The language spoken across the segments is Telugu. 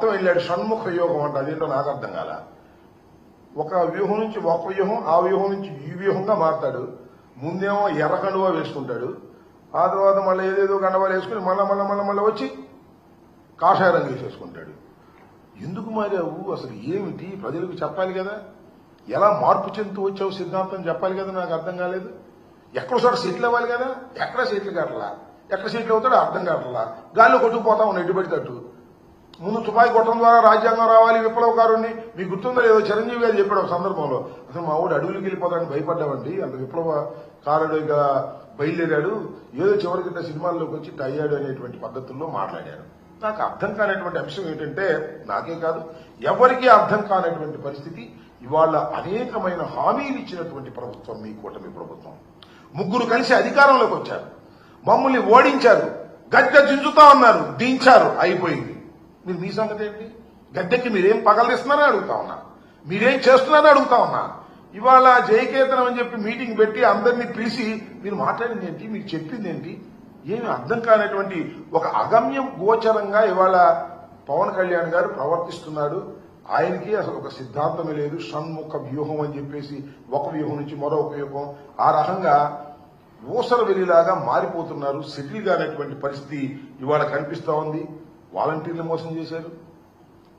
మొత్తం వెళ్ళాడు షణ్ముఖ యోగం అంట అదేంటో నాకు అర్థం కాల. ఒక వ్యూహం నుంచి ఒక వ్యూహం ఆ వ్యూహం నుంచి ఈ వ్యూహంగా మారుతాడు. ముందేమో ఎర్ర కండువా వేసుకుంటాడు. ఆ తర్వాత మళ్ళీ ఏదేదో కండవాలు వేసుకుని మళ్ళా మళ్ళా మళ్ళా మళ్ళీ వచ్చి కాషాయ రంగు వేసేసుకుంటాడు. ఎందుకు మారావు? అసలు ఏమిటి? ప్రజలకు చెప్పాలి కదా. ఎలా మార్పు చెందుతూ వచ్చావు సిద్ధాంతం? చెప్పాలి కదా నాకు అర్థం కాలేదు. ఎక్కడ సీట్లు ఇవ్వాలి కదా? ఎక్కడ సీట్లు కట్టలా? ఎక్కడ సీట్లు అవుతాడో అర్థం కట్టలా గాల్లో కొట్టుకుపోతా ఉన్నాడు ఎటు పడితట్టు ముందు తుపాయి కొట్టడం ద్వారా రాజ్యాంగం రావాలి విప్లవకారుణ్ణి. మీకు గుర్తుందో లేదో చిరంజీవి గారు చెప్పాడు ఒక సందర్భంలో. అసలు మా ఊడు అడవులకి వెళ్ళిపోతాడని భయపడ్డామండి. అంత విప్లవకారుడిగా బయలుదేరాడు. ఏదో చివరికి సినిమాల్లోకి వచ్చి ఇట్ట అయ్యాడు అనేటువంటి పద్ధతుల్లో మాట్లాడారు నాకు అర్థం కానటువంటి అంశం ఏంటంటే నాకే కాదు. ఎవరికీ అర్థం కానటువంటి పరిస్థితి. ఇవాళ అనేకమైన హామీలు ఇచ్చినటువంటి ప్రభుత్వం మీ కూటమి ప్రభుత్వం. ముగ్గురు కలిసి అధికారంలోకి వచ్చారు. మమ్మల్ని ఓడించారు. గద్దె దించుతా ఉన్నారు దించారు. అయిపోయింది. మీరు మీ సంగతి ఏంటి? గద్దెకి మీరేం పగలిస్తున్నారని అడుగుతా ఉన్నా. మీరేం చేస్తున్నారని అడుగుతా ఉన్నా. ఇవాళ జయకేతనం అని చెప్పి మీటింగ్ పెట్టి అందరినీ పిలిచి మీరు మాట్లాడింది ఏంటి? మీరు చెప్పింది ఏంటి? ఏమి అర్థం కానటువంటి ఒక అగమ్యం గోచరంగా ఇవాళ పవన్ కళ్యాణ్ గారు ప్రవర్తిస్తున్నాడు. ఆయనకి అసలు ఒక సిద్ధాంతమే లేదు. షణ్ముఖ వ్యూహం అని చెప్పేసి ఒక వ్యూహం నుంచి మరొక వ్యూహం. ఆ రకంగా ఊసర వెలిలాగా మారిపోతున్నారు. సెటిల్ అనేటువంటి పరిస్థితి ఇవాళ కనిపిస్తా ఉంది. వాలంటీర్లు మోసం చేశారు.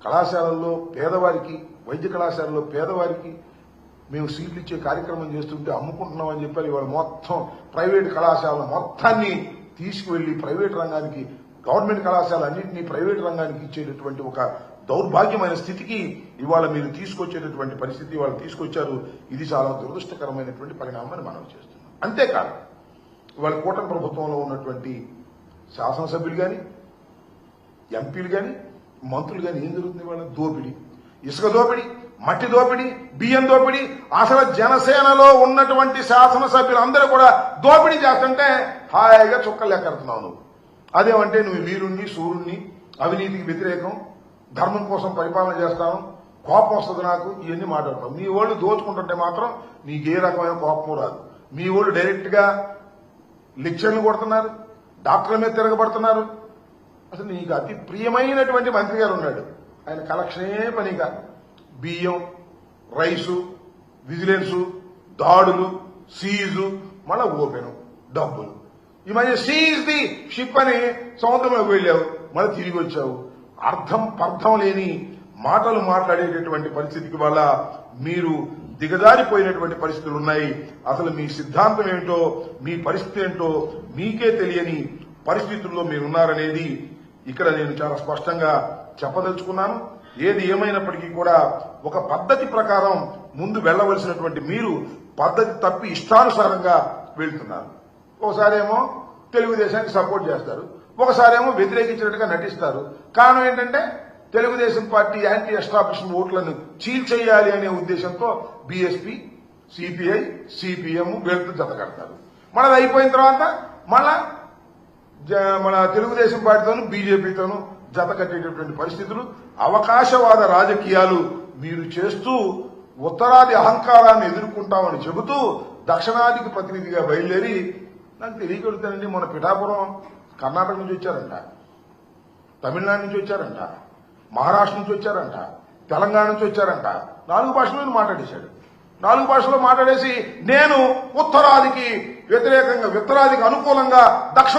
కళాశాలల్లో పేదవారికి వైద్య కళాశాలలో పేదవారికి మేము సీట్లు ఇచ్చే కార్యక్రమం చేస్తుంటే అమ్ముకుంటున్నామని చెప్పారు. ఇవాళ మొత్తం ప్రైవేట్ కళాశాల మొత్తాన్ని తీసుకువెళ్ళి ప్రైవేట్ రంగానికి గవర్నమెంట్ కళాశాల అన్నింటినీ ప్రైవేట్ రంగానికి ఇచ్చేటటువంటి ఒక దౌర్భాగ్యమైన స్థితికి ఇవాళ మీరు తీసుకొచ్చేటటువంటి పరిస్థితి ఇవాళ తీసుకొచ్చారు. ఇది చాలా దురదృష్టకరమైనటువంటి పరిణామాన్ని మనం చేస్తున్నాం. అంతేకాదు ఇవాళ కూటమి ప్రభుత్వంలో ఉన్నటువంటి శాసనసభ్యులు కానీ ఎంపీలు కానీ మంత్రులు కానీ ఏం జరుగుతుంది వాళ్ళ దోపిడీ. ఇసుక దోపిడీ మట్టి దోపిడీ బియ్యం దోపిడీ అసలు జనసేనలో ఉన్నటువంటి శాసనసభ్యులందరూ కూడా దోపిడీ చేస్తుంటే హాయిగా చుక్కలు ఎక్కడుతున్నావు నువ్వు. అదేమంటే నువ్వు వీరుణ్ణి సూర్యుణ్ణి అవినీతికి వ్యతిరేకం ధర్మం కోసం పరిపాలన చేస్తాను కోపం వస్తుంది నాకు ఇవన్నీ మాట్లాడతాం మీ వాళ్ళు దోచుకుంటుంటే మాత్రం నీకు ఏ రకమైన కోపం రాదు. మీ వాళ్ళు డైరెక్ట్గా లెక్చర్లు కొడుతున్నారు డాక్టర్ల మీద తిరగబడుతున్నారు అసలు నీకు అతి ప్రియమైనటువంటి మంత్రి గారు ఉన్నాడు. ఆయన కలెక్షనే పనిగా బియ్యం రైసు విజిలెన్సు దాడులు సీజు మళ్ళా ఓపెను డబ్బులు. ఈ మధ్య సీజ్ ది షిప్ అని సముద్రంలోకి వెళ్ళావు మళ్ళీ తిరిగి వచ్చావు. అర్థం పర్థం లేని మాటలు మాట్లాడేటటువంటి పరిస్థితికి వల్ల మీరు దిగజారిపోయినటువంటి పరిస్థితులు ఉన్నాయి. అసలు మీ సిద్ధాంతం ఏంటో మీ పరిస్థితి ఏంటో మీకే తెలియని పరిస్థితుల్లో మీరున్నారనేది ఇక్కడ నేను చాలా స్పష్టంగా చెప్పదలుచుకున్నాను. ఏది ఏమైనప్పటికీ కూడా ఒక పద్ధతి ప్రకారం ముందు వెళ్ళవలసినటువంటి మీరు పద్ధతి తప్పి ఇష్టానుసారంగా వెళ్తున్నారు. ఒకసారేమో తెలుగుదేశానికి సపోర్ట్ చేస్తారు. ఒకసారేమో వ్యతిరేకించినట్టుగా నటిస్తారు. కారణం ఏంటంటే తెలుగుదేశం పార్టీ యాంటీ ఎస్టాబ్లిష్మెంట్ ఓట్లను చీల్చేయాలి అనే ఉద్దేశంతో బీఎస్పీ సిపిఐ సిపిఎం వీళ్ళతో జత కడతారు. మనది అయిపోయిన తర్వాత మళ్ళా మన తెలుగుదేశం పార్టీతోనూ బీజేపీతోనూ జత కట్టేటటువంటి పరిస్థితులు అవకాశవాద రాజకీయాలు మీరు చేస్తూ ఉత్తరాది అహంకారాన్ని ఎదుర్కొంటామని చెబుతూ దక్షిణాదికి ప్రతినిధిగా బయలుదేరి నాకు తెలియగలుగుతానండి మన పిఠాపురం కర్ణాటక నుంచి వచ్చారంట. తమిళనాడు నుంచి వచ్చారంట. మహారాష్ట్ర నుంచి వచ్చారంట. తెలంగాణ నుంచి వచ్చారంట. నాలుగు భాషల్లో మాట్లాడేశాడు. నాలుగు భాషలో మాట్లాడేసి నేను ఉత్తరాదికి వ్యతిరేకంగా ఉత్తరాదికి అనుకూలంగా దక్షిణ